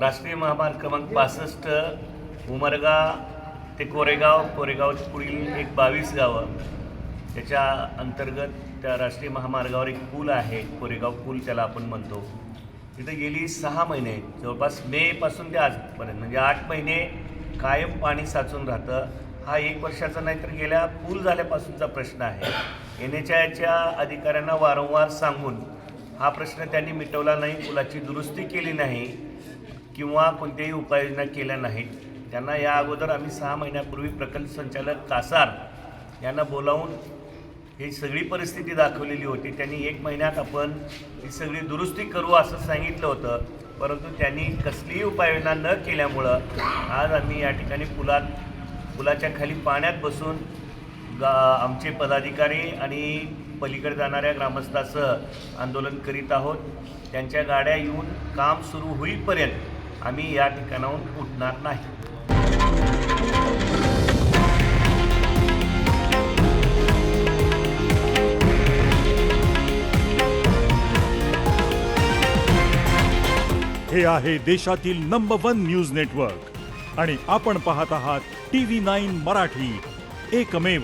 राष्ट्रीय महामार्ग क्रमांक पासष्ट उमरगा ते कोरेगाव कोरेगावच्या पुढील एक बावीस गावं. त्याच्या अंतर्गत त्या राष्ट्रीय महामार्गावर एक पूल आहे कोरेगाव पूल त्याला आपण म्हणतो. तिथं गेली सहा महिने जवळपास मेपासून ते आजपर्यंत म्हणजे आठ महिने कायम पाणी साचून राहतं. हा एक वर्षाचा नाही तर गेल्या पूल झाल्यापासूनचा प्रश्न आहे. एन एच आयच्या अधिकाऱ्यांना वारंवार सांगून हा प्रश्न त्यांनी मिटवला नाही पुलाची दुरुस्ती केली नाही. किंवा कोणत्याही उपाययोजना केल्या नाहीत. त्यांना या अगोदर आम्ही सहा महिन्यापूर्वी प्रकल्प संचालक कासार यांना बोलावून ही सगळी परिस्थिती दाखवलेली होती. त्यांनी एक महिन्यात आपण ही सगळी दुरुस्ती करू असं सांगितलं होतं. परंतु त्यांनी कसलीही उपाययोजना न केल्यामुळं आज आम्ही या ठिकाणी पुलात पुलाच्या खाली पाण्यात बसून गा आमचे पदाधिकारी आणि पलीकडे जाणाऱ्या ग्रामस्थासह आंदोलन करीत आहोत. त्यांच्या गाड्या येऊन काम सुरू होईपर्यंत आम्ही या ठिकाणाहून उठणार नाही. हे आहे देशातील नंबर वन न्यूज नेटवर्क आणि आपण पाहत आहात टी व्ही नाईन मराठी. एकमेव.